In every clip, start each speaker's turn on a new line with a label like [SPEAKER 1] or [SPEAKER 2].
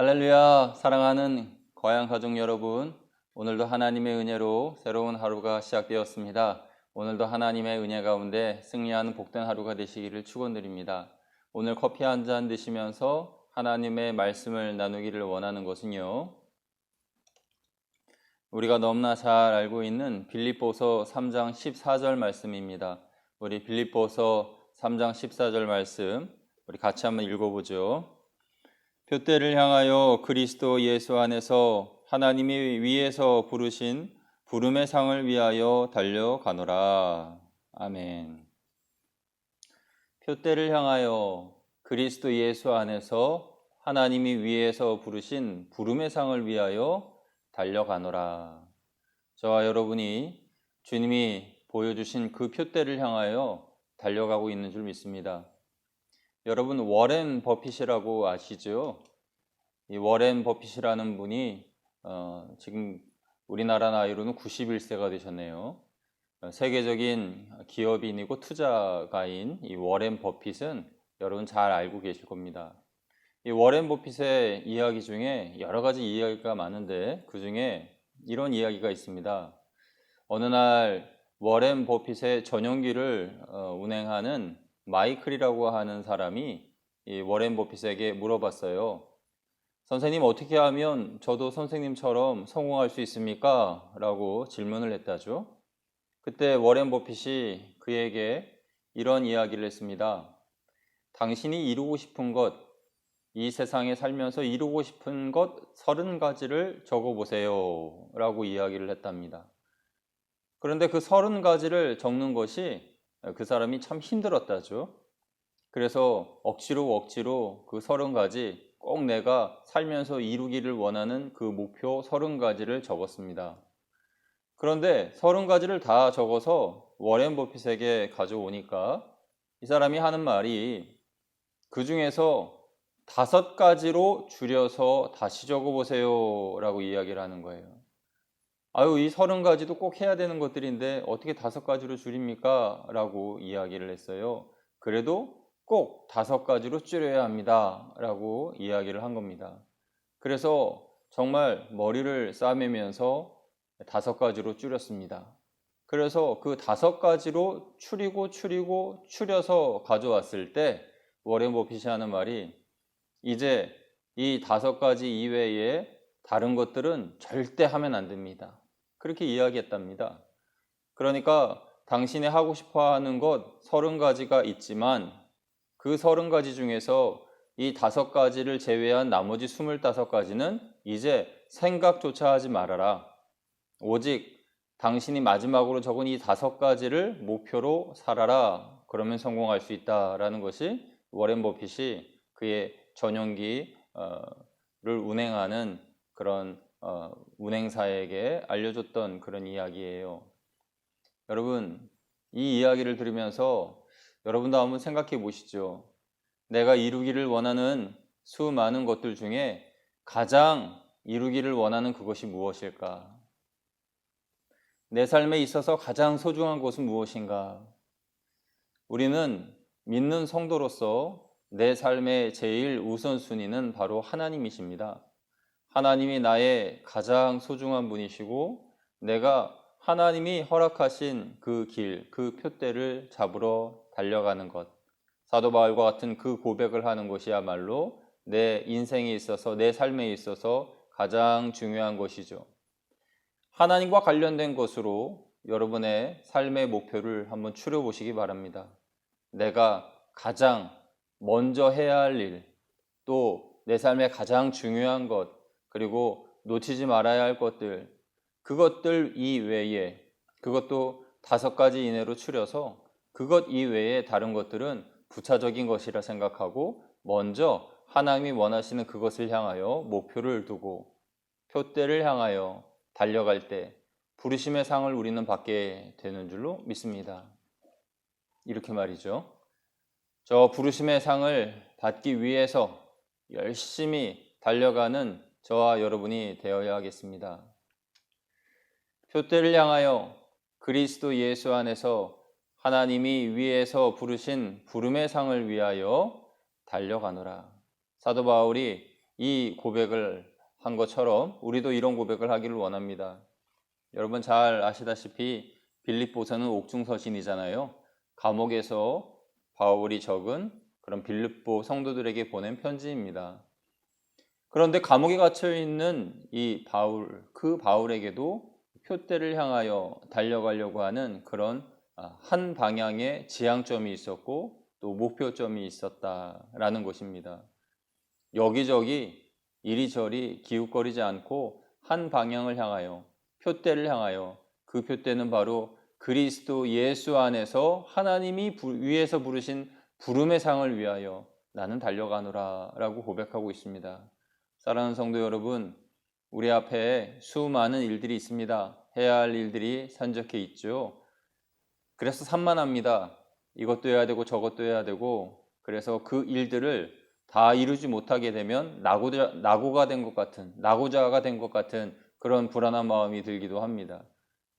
[SPEAKER 1] 할렐루야, 사랑하는 거양 가족 여러분. 오늘도 하나님의 은혜로 새로운 하루가 시작되었습니다. 오늘도 하나님의 은혜 가운데 승리하는 복된 하루가 되시기를 축원드립니다. 오늘 커피 한 잔 드시면서 하나님의 말씀을 나누기를 원하는 것은요. 우리가 너무나 잘 알고 있는 빌립보서 3장 14절 말씀입니다. 우리 빌립보서 3장 14절 말씀 우리 같이 한번 읽어보죠. 표대를 향하여 그리스도 예수 안에서 하나님이 위에서 부르신 부름의 상을 위하여 달려가노라. 아멘. 표대를 향하여 그리스도 예수 안에서 하나님이 위에서 부르신 부름의 상을 위하여 달려가노라. 저와 여러분이 주님이 보여주신 그 표대를 향하여 달려가고 있는 줄 믿습니다. 여러분 워렌 버핏이라고 아시죠? 이 워렌 버핏이라는 분이 어, 지금 우리나라 나이로는 91세가 되셨네요. 어, 세계적인 기업인이고 투자가인 이 워렌 버핏은 여러분 잘 알고 계실 겁니다. 이 워렌 버핏의 이야기 중에 여러 가지 이야기가 많은데 그 중에 이런 이야기가 있습니다. 어느 날 워렌 버핏의 전용기를 어, 운행하는 마이클이라고 하는 사람이 이 워렌 버핏에게 물어봤어요. 선생님 어떻게 하면 저도 선생님처럼 성공할 수 있습니까? 라고 질문을 했다죠. 그때 워렌 버핏이 그에게 이런 이야기를 했습니다. 당신이 이루고 싶은 것, 이 세상에 살면서 이루고 싶은 것 서른 가지를 적어보세요. 라고 이야기를 했답니다. 그런데 그 서른 가지를 적는 것이 그 사람이 참 힘들었다죠. 그래서 억지로 억지로 그 서른 가지 꼭 내가 살면서 이루기를 원하는 그 목표 서른 가지를 적었습니다. 그런데 서른 가지를 다 적어서 워렌 버핏에게 가져오니까 이 사람이 하는 말이 그 중에서 다섯 가지로 줄여서 다시 적어보세요 라고 이야기를 하는 거예요. 아유, 이 서른 가지도 꼭 해야 되는 것들인데 어떻게 다섯 가지로 줄입니까? 라고 이야기를 했어요. 그래도 꼭 다섯 가지로 줄여야 합니다. 라고 이야기를 한 겁니다. 그래서 정말 머리를 싸매면서 다섯 가지로 줄였습니다. 그래서 그 다섯 가지로 추리고 추리고 추려서 가져왔을 때 워렌 버핏이 하는 말이 이제 이 다섯 가지 이외에 다른 것들은 절대 하면 안 됩니다. 그렇게 이야기했답니다. 그러니까 당신이 하고 싶어 하는 것 서른 가지가 있지만 그 서른 가지 중에서 이 다섯 가지를 제외한 나머지 스물다섯 가지는 이제 생각조차 하지 말아라. 오직 당신이 마지막으로 적은 이 다섯 가지를 목표로 살아라. 그러면 성공할 수 있다라는 것이 워렌 버핏이 그의 전용기를 운행하는 그런 어, 운행사에게 알려줬던 그런 이야기예요. 여러분, 이 이야기를 들으면서 여러분도 한번 생각해 보시죠. 내가 이루기를 원하는 수많은 것들 중에 가장 이루기를 원하는 그것이 무엇일까? 내 삶에 있어서 가장 소중한 것은 무엇인가? 우리는 믿는 성도로서 내 삶의 제일 우선순위는 바로 하나님이십니다. 하나님이 나의 가장 소중한 분이시고 내가 하나님이 허락하신 그 길, 그 표대를 잡으러 달려가는 것. 사도 바울과 같은 그 고백을 하는 것이야말로 내 인생에 있어서 내 삶에 있어서 가장 중요한 것이죠. 하나님과 관련된 것으로 여러분의 삶의 목표를 한번 추려 보시기 바랍니다. 내가 가장 먼저 해야 할 일, 또 내 삶의 가장 중요한 것, 그리고 놓치지 말아야 할 것들, 그것들 이외에 그것도 다섯 가지 이내로 추려서 그것 이외에 다른 것들은 부차적인 것이라 생각하고 먼저 하나님이 원하시는 그것을 향하여 목표를 두고 표대를 향하여 달려갈 때 부르심의 상을 우리는 받게 되는 줄로 믿습니다. 이렇게 말이죠. 저 부르심의 상을 받기 위해서 열심히 달려가는 저와 여러분이 되어야 하겠습니다. 표대를 향하여 그리스도 예수 안에서 하나님이 위에서 부르신 부름의 상을 위하여 달려가노라. 사도 바울이 이 고백을 한 것처럼 우리도 이런 고백을 하기를 원합니다. 여러분 잘 아시다시피 빌립보서는 옥중서신이잖아요. 감옥에서 바울이 적은 그런 빌립보 성도들에게 보낸 편지입니다. 그런데 감옥에 갇혀 있는 이 바울, 그 바울에게도 표대를 향하여 달려가려고 하는 그런 아, 한 방향의 지향점이 있었고 또 목표점이 있었다라는 것입니다. 여기저기 이리저리 기웃거리지 않고 한 방향을 향하여 표대를 향하여 그 표대는 바로 그리스도 예수 안에서 하나님이 위에서 부르신 부름의 상을 위하여 나는 달려가노라 라고 고백하고 있습니다. 사랑하는 성도 여러분, 우리 앞에 수많은 일들이 있습니다. 해야 할 일들이 산적해 있죠. 그래서 산만합니다. 이것도 해야 되고 저것도 해야 되고 그래서 그 일들을 다 이루지 못하게 되면 낙오자, 낙오가 된 것 같은 낙오자가 된 것 같은 그런 불안한 마음이 들기도 합니다.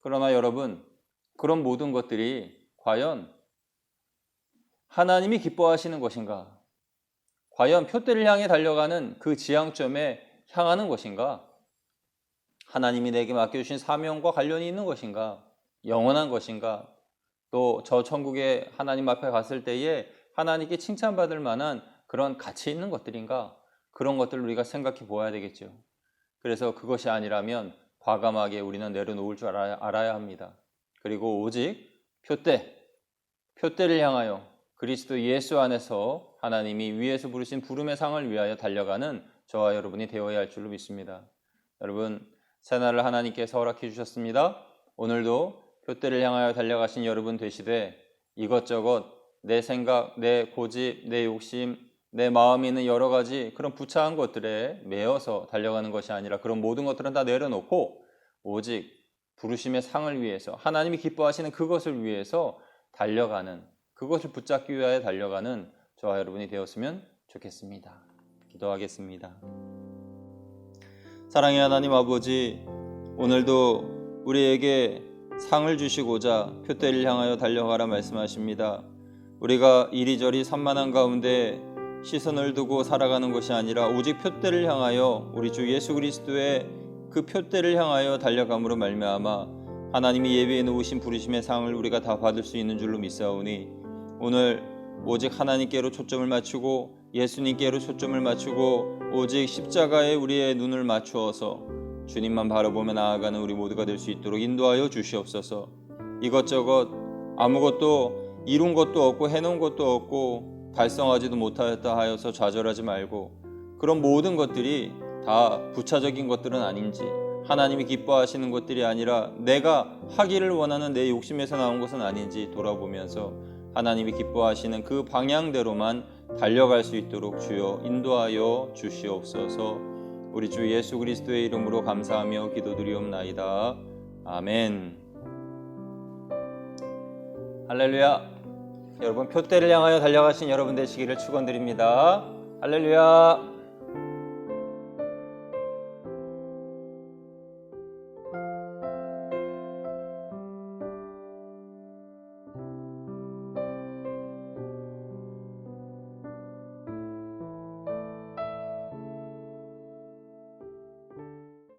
[SPEAKER 1] 그러나 여러분 그런 모든 것들이 과연 하나님이 기뻐하시는 것인가? 과연 표대를 향해 달려가는 그 지향점에 향하는 것인가? 하나님이 내게 맡겨주신 사명과 관련이 있는 것인가? 영원한 것인가? 또 저 천국에 하나님 앞에 갔을 때에 하나님께 칭찬받을 만한 그런 가치 있는 것들인가? 그런 것들을 우리가 생각해 보아야 되겠죠. 그래서 그것이 아니라면 과감하게 우리는 내려놓을 줄 알아야, 알아야 합니다. 그리고 오직 표대, 표대를 향하여 그리스도 예수 안에서 하나님이 위에서 부르신 부름의 상을 위하여 달려가는 저와 여러분이 되어야 할 줄로 믿습니다. 여러분, 새날을 하나님께서 허락해 주셨습니다. 오늘도 표대를 향하여 달려가신 여러분 되시되 이것저것 내 생각, 내 고집, 내 욕심, 내 마음에 있는 여러 가지 그런 부차한 것들에 매여서 달려가는 것이 아니라 그런 모든 것들은 다 내려놓고 오직 부르심의 상을 위해서 하나님이 기뻐하시는 그것을 위해서 달려가는 그것을 붙잡기 위하여 달려가는 저와 여러분이 되었으면 좋겠습니다. 기도하겠습니다. 사랑의 하나님 아버지 오늘도 우리에게 상을 주시고자 표대를 향하여 달려가라 말씀하십니다. 우리가 이리저리 산만한 가운데 시선을 두고 살아가는 것이 아니라 오직 표대를 향하여 우리 주 예수 그리스도의 그 표대를 향하여 달려감으로 말미암아 하나님이 예비해 놓으신 부르심의 상을 우리가 다 받을 수 있는 줄로 믿사오니 오늘 오직 하나님께로 초점을 맞추고 예수님께로 초점을 맞추고 오직 십자가에 우리의 눈을 맞추어서 주님만 바라보며 나아가는 우리 모두가 될 수 있도록 인도하여 주시옵소서. 이것저것 아무것도 이룬 것도 없고 해놓은 것도 없고 달성하지도 못하였다 하여서 좌절하지 말고 그런 모든 것들이 다 부차적인 것들은 아닌지 하나님이 기뻐하시는 것들이 아니라 내가 하기를 원하는 내 욕심에서 나온 것은 아닌지 돌아보면서 하나님이 기뻐하시는 그 방향대로만 달려갈 수 있도록 주여 인도하여 주시옵소서. 우리 주 예수 그리스도의 이름으로 감사하며 기도드리옵나이다. 아멘. 할렐루야. 여러분 표대를 향하여 달려가신 여러분 되시기를 축원드립니다. 할렐루야.